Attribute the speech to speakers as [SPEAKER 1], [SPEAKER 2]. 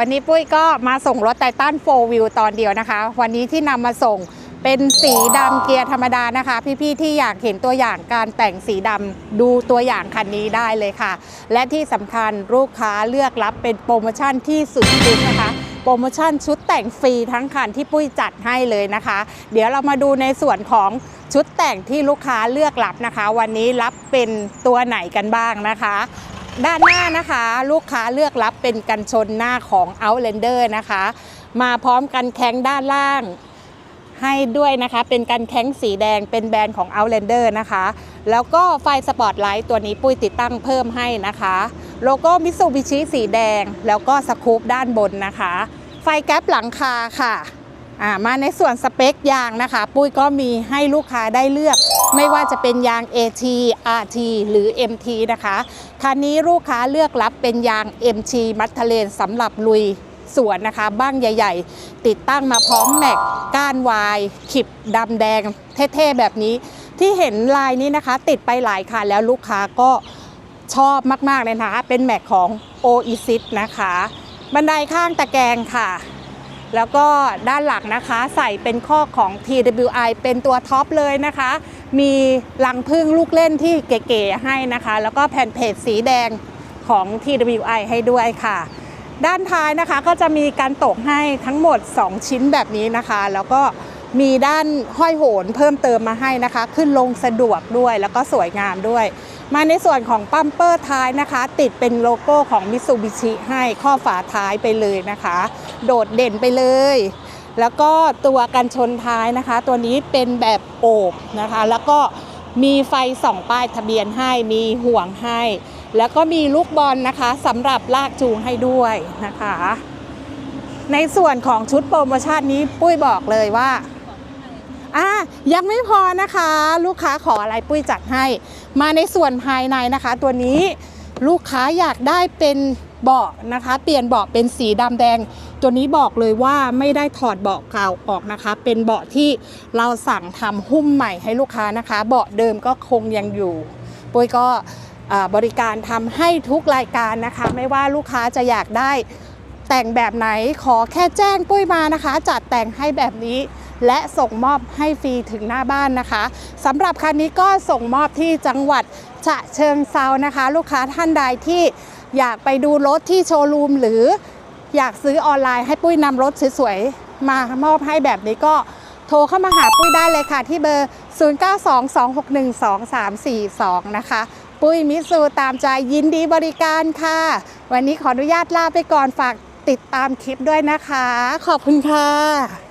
[SPEAKER 1] วันนี้ปุ้ยก็มาส่งรถไททันโฟวิวตอนเดียวนะคะ วันนี้ที่นำมาส่งเป็นสีดำเกียร์ธรรมดานะคะ พี่ๆที่อยากเห็นตัวอย่างการแต่งสีดำดูตัวอย่างคันนี้ได้เลยค่ะ และที่สำคัญลูกค้าเลือกรับเป็นโปรโมชั่นที่สุดคุ้มนะคะโปรโมชั่นชุดแต่งฟรีทั้งคันที่ปุ้ยจัดให้เลยนะคะ เดี๋ยวเรามาดูในส่วนของชุดแต่งที่ลูกค้าเลือกรับนะคะ วันนี้รับเป็นตัวไหนกันบ้างนะคะ ด้านหน้านะคะ ลูกค้าเลือกรับเป็นกันชนหน้าของ Outlander นะคะ มาพร้อมกันแข้งด้านล่าง ให้ด้วยนะคะ เป็นกันแข้งสีแดงเป็นแบรนด์ของ Outlander นะคะ แล้วก็ไฟสปอตไลท์ตัวนี้ปุ้ยติดตั้งเพิ่มให้นะคะ โลโก้มิ t ซูบิชิสีแดง แล้วก็สคูปด้านบนนะคะ ไฟแก๊ปหลังคาค่ะมาในส่วนสเปคยางนะคะ ปุ้ยก็มีให้ลูกค้าได้เลือก ไม่ว่าจะเป็นยาง AT RT หรือ MT นะคะคันนี้ลูกค้าเลือกรับเป็นยาง MT มัทเทเลนสำหรับลุยสวนนะคะ บ้างใหญ่ๆ ติดตั้งมาพร้อมแม็กก้านวายขิบดำแดง เท่ๆ แบบนี้ ที่เห็นลายนี้นะคะ ติดไปหลายคันแล้วลูกค้าก็ชอบมากๆเลยนะคะ เป็นแม็กของ o e s i s นะคะ บันไดข้างตะแกรงค่ะ แล้วก็ด้านหลังนะคะ ใส่เป็นข้อของ TWI เป็นตัวท็อปเลยนะคะ มีลังพึ่งลูกเล่นที่เก๋ๆให้นะคะ แล้วก็แผ่นเพจสีแดงของ TWI ให้ด้วยค่ะ ด้านท้ายนะคะก็จะมีการตกให้ทั้งหมด 2 ชิ้นแบบนี้นะคะ แล้วก็มีด้านห้อยโหนเพิ่มเติมมาให้นะคะ ขึ้นลงสะดวกด้วยแล้วก็สวยงามด้วย มาในส่วนของปั๊มเปอร์ท้ายนะคะ ติดเป็นโลโก้ของ Mitsubishi ให้ข้อฝาท้ายไปเลยนะคะ โดดเด่นไปเลย แล้วก็ตัวกันชนท้ายนะคะ ตัวนี้เป็นแบบโอบนะคะ แล้วก็มีไฟส่องป้ายทะเบียนให้มีห่วงให้ แล้วก็มีลูกบอลนะคะสำหรับลากจูงให้ด้วยนะคะ ในส่วนของชุดโปรโมชั่นนี้ปุ้ยบอกเลยว่าอะยังไม่พอนะคะ ลูกค้าขออะไรปุ้ยจัดให้ มาในส่วนภายในนะคะ ตัวนี้ลูกค้าอยากได้เป็นเบาะนะคะ เปลี่ยนเบาะเป็นสีดำแดง ตัวนี้บอกเลยว่าไม่ได้ถอดเบาะเก่าออกนะคะ เป็นเบาะที่เราสั่งทำหุ้มใหม่ให้ลูกค้านะคะ เบาะเดิมก็คงยังอยู่ปุ้ยก็บริการทำให้ทุกรายการนะคะ ไม่ว่าลูกค้าจะอยากได้แต่งแบบไหนขอแค่แจ้งปุ้ยมานะคะ จัดแต่งให้แบบนี้และส่งมอบให้ฟรีถึงหน้าบ้านนะคะสำหรับคันนี้ก็ส่งมอบที่จังหวัดฉะเชิงเซานะคะ ลูกค้าท่านใดที่อยากไปดูรถที่โชว์รูมหรือ อยากซื้อออนไลน์ให้ปุ้ยนำรถสวยๆ มามอบให้แบบนี้ก็โทรเข้ามาหาปุ้ยได้เลยค่ะ ที่เบอร์ 0922612342 นะคะ ปุ้ยมิสูตามใจยินดีบริการค่ะ วันนี้ขออนุญาตลาไปก่อนฝากติดตามคลิปด้วยนะคะ ขอบคุณค่ะ